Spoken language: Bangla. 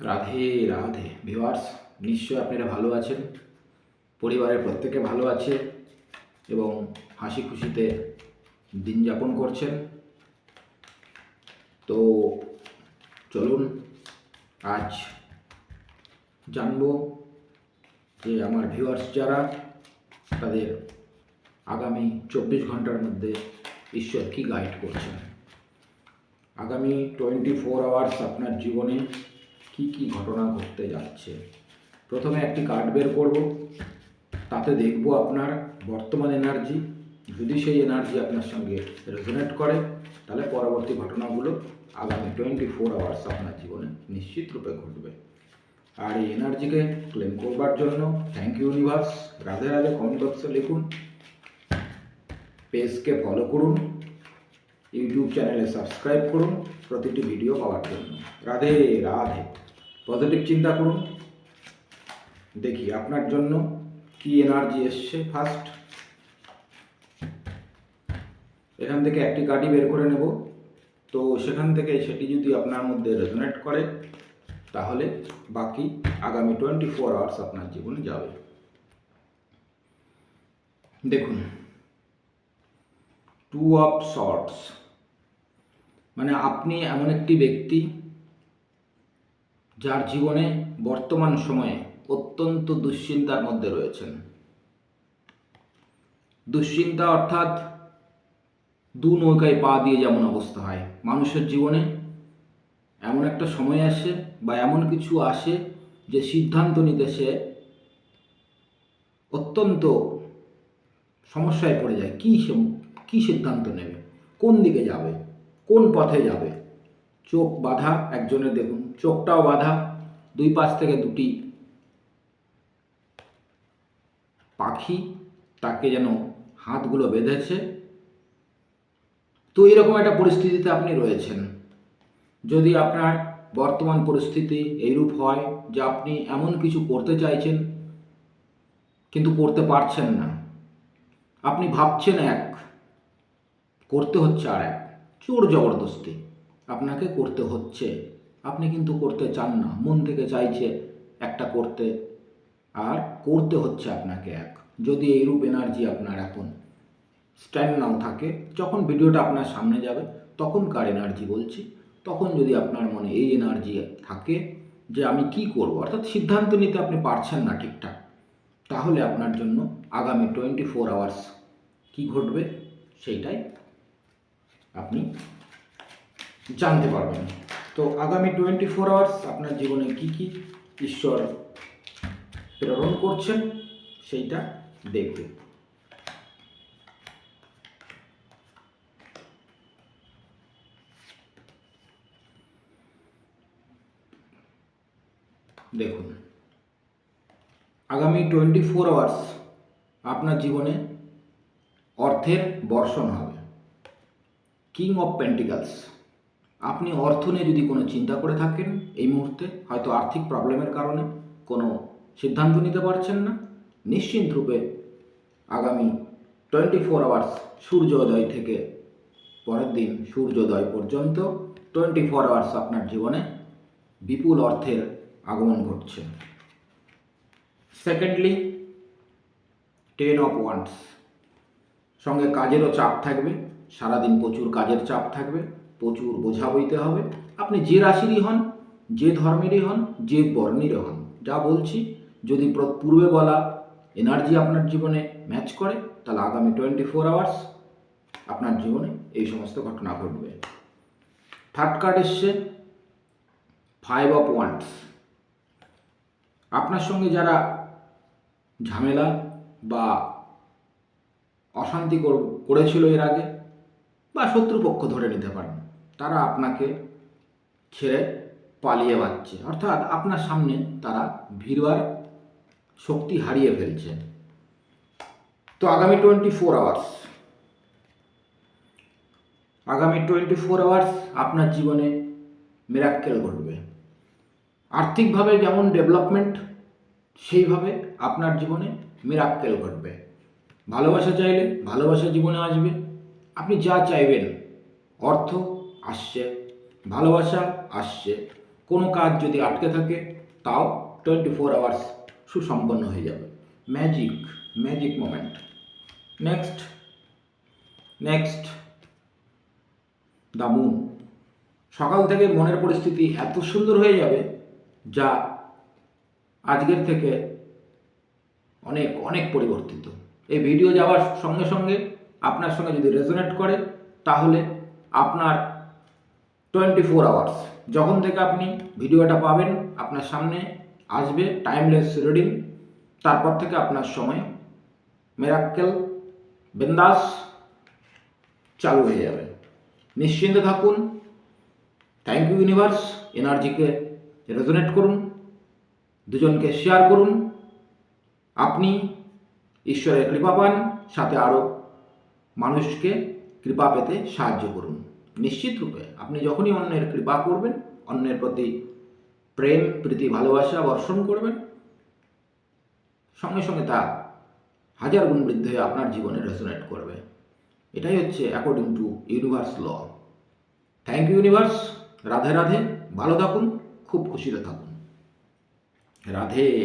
রাধে রাধে। ভিওয়ার্স নিশ্চয় আপনারা ভালো আছেন। পরিবারের প্রত্যেকে ভালো আছে এবং হাসি খুশিতে দিন যাপন করছেন। তো চলুন, আজ জানব যে আমার ভিউয়ার্স যারা, তাদের আগামী চব্বিশ ঘণ্টার মধ্যে ঈশ্বর কী গাইড করছেন। আগামী টোয়েন্টি ফোর আওয়ার্স আপনার জীবনে কি কি ঘটনা ঘটতে যাচ্ছে? প্রথমে একটি কার্ড বের করব, তাতে দেখব আপনার বর্তমান এনার্জি। যদি সেই এনার্জি আপনার সঙ্গে রেজোনেট করে, তাহলে পরবর্তী ঘটনাগুলো আগামী টোয়েন্টি ফোর আওয়ার্স আপনার জীবনে নিশ্চিত রূপে ঘটবে। আর এই এনার্জিকে ক্লেম করবার জন্য thank you universe Radhe Radhe comment box লিখুন। পেজকে ফলো করুন। ইউটিউব চ্যানেলে সাবস্ক্রাইব করুন প্রতিটি ভিডিও পাওয়ার জন্য। রাধে রাধে। পজিটিভ চিন্তা করুন। দেখি আপনার জন্য কি এনার্জি এসছে ফার্স্ট এখান থেকে একটি কার্ডই বের করে নেব। তো সেখান থেকে সেটি যদি আপনার মধ্যে রেজোনেট করে, তাহলে বাকি আগামী টোয়েন্টি ফোর আওয়ার্স আপনার জীবনে যাবে। দেখুন। টু অফ শর্টস মানে আপনি এমন একটি ব্যক্তি যার জীবনে বর্তমান সময়ে অত্যন্ত দুশ্চিন্তার মধ্যে রয়েছেন। দুশ্চিন্তা অর্থাৎ দু নৌকায় পা দিয়ে যেমন অবস্থা হয়, মানুষের জীবনে এমন একটা সময় আসে বা এমন কিছু আসে যে সিদ্ধান্ত নিতে সে অত্যন্ত সমস্যায় পড়ে যায়। কী কী সিদ্ধান্ত নেবে? কোন দিকে যাবে? কোন পথে যাবে? চোখ বাঁধা একজনের দেখুন, চোখটাও বাঁধা, দুই পাশ থেকে দুটি পাখি তাকে যেন হাতগুলো বেঁধেছে। তো এরকম একটা পরিস্থিতিতে আপনি রয়েছেন। যদি আপনার বর্তমান পরিস্থিতি এইরূপ হয় যে আপনি এমন কিছু করতে চাইছেন, কিন্তু করতে পারছেন না, আপনি ভাবছেন এক, করতে হচ্ছে আর এক, চোর জবরদস্তি। আপনাকে করতে হচ্ছে। আপনি কিন্তু করতে চান না। মন থেকে চাইছে একটা করতে। আর করতে হচ্ছে আপনাকে এক। যদি এইরূপ এনার্জি আপনার এখন স্ট্যান্ড নাও থাকে, যখন ভিডিওটা আপনার সামনে যাবে তখনকার এনার্জি বলছি? তখন যদি আপনার মনে এই এনার্জি থাকে যে আমি কি করব? অর্থাৎ সিদ্ধান্ত নিতে আপনি পারছেন না ঠিকঠাক। তাহলে আপনার জন্য আগামী টোয়েন্টি ফোর আওয়ার্স কী ঘটবে? সেইটাই আপনি জানতে পারবেন। তো আগামী টোয়েন্টি ফোর আওয়ার্স আপনার জীবনে কি কি ঈশ্বর প্রেরণ করছেন সেইটা দেখবে দেখুন, আগামী টোয়েন্টি ফোর আওয়ার্স আপনার জীবনে অর্থের বর্ষণ হবে। কিং অফ পেন্টিকালস আপনি অর্থ নিয়ে যদি কোনো চিন্তা করে থাকেন, এই মুহূর্তে হয়তো আর্থিক প্রবলেমের কারণে কোনো সিদ্ধান্ত নিতে পারছেন না। নিশ্চিন্ত রূপে আগামী টোয়েন্টি ফোর আওয়ার্স সূর্যোদয় থেকে পরের দিন সূর্যোদয় পর্যন্ত টোয়েন্টি ফোর আওয়ার্স আপনার জীবনে বিপুল অর্থের আগমন ঘটছে। সেকেন্ডলি টেন অফ ওয়ান্স সঙ্গে কাজেরও চাপ থাকবে, সারাদিন প্রচুর কাজের চাপ থাকবে। প্রচুর বোঝা বইতে হবে। আপনি যে রাশিরই হন, যে ধর্মেরই হন, যে বর্ণেরই হন, যা বলছি, যদি পূর্বে বলা এনার্জি আপনার জীবনে ম্যাচ করে, তাহলে আগামী টোয়েন্টি ফোর আওয়ার্স আপনার জীবনে এই সমস্ত ঘটনা ঘটবে। থার্ড কার্ড এসছে ফাইভ অফ ওয়ান্স আপনার সঙ্গে যারা ঝামেলা বা অশান্তি কর- করেছিল এর আগে, বা শত্রুপক্ষ ধরে নিতে পারেন। তারা আপনাকে ছেড়ে পালিয়ে বাচ্ছে অর্থাৎ আপনার সামনে তারা ভিড়বার শক্তি হারিয়ে ফেলছে। তো আগামী টোয়েন্টি ফোর আওয়ার্স আগামী টোয়েন্টি ফোর আওয়ার্স আপনার জীবনে মেরাক্কেল ঘটবে। আর্থিকভাবে যেমন ডেভেলপমেন্ট সেইভাবে আপনার জীবনে মিরাক্কেল ঘটবে। ভালোবাসা চাইলে ভালোবাসা জীবনে আসবে। আপনি যা চাইবেন, অর্থ আসছে, ভালোবাসা আসছে। কোনো কাজ যদি আটকে থাকে, তাও টোয়েন্টি ফোর আওয়ার্স সুসম্পন্ন হয়ে যাবে। Magic magic moment next next the moon সকাল থেকে মনের পরিস্থিতি এত সুন্দর হয়ে যাবে, যা আজকের থেকে অনেক অনেক পরিবর্তিত। এই ভিডিও যাওয়ার সঙ্গে সঙ্গে আপনার সঙ্গে যদি রেজোনেট করে, তাহলে আপনার টোয়েন্টি ফোর আওয়ার্স যখন থেকে আপনি ভিডিওটা পাবেন, আপনার সামনে আসবে টাইমলেস রিডিং তারপর থেকে আপনার সময় মেরাক্কেল বিন্দাস চালু হয়ে যাবে। নিশ্চিন্তে থাকুন। থ্যাংক ইউ ইউনিভার্স এনার্জিকে রেজোনেট করুন। দুজনকে শেয়ার করুন। আপনি ঈশ্বরের কৃপা পান, সাথে আরও মানুষকে কৃপা পেতে সাহায্য করুন। নিশ্চিত রূপে আপনি যখনই অন্যের কৃপা করবেন, অন্যের প্রতি প্রেম, প্রীতি, ভালোবাসা বর্ষণ করবেন, সঙ্গে সঙ্গে তা হাজার গুণ বৃদ্ধি হয়ে আপনার জীবনে রেজোনেট করবে। এটাই হচ্ছে according to universe law thank you universe Radhe Radhe, ভালো থাকুন, খুব খুশিতে থাকুন। রাধে।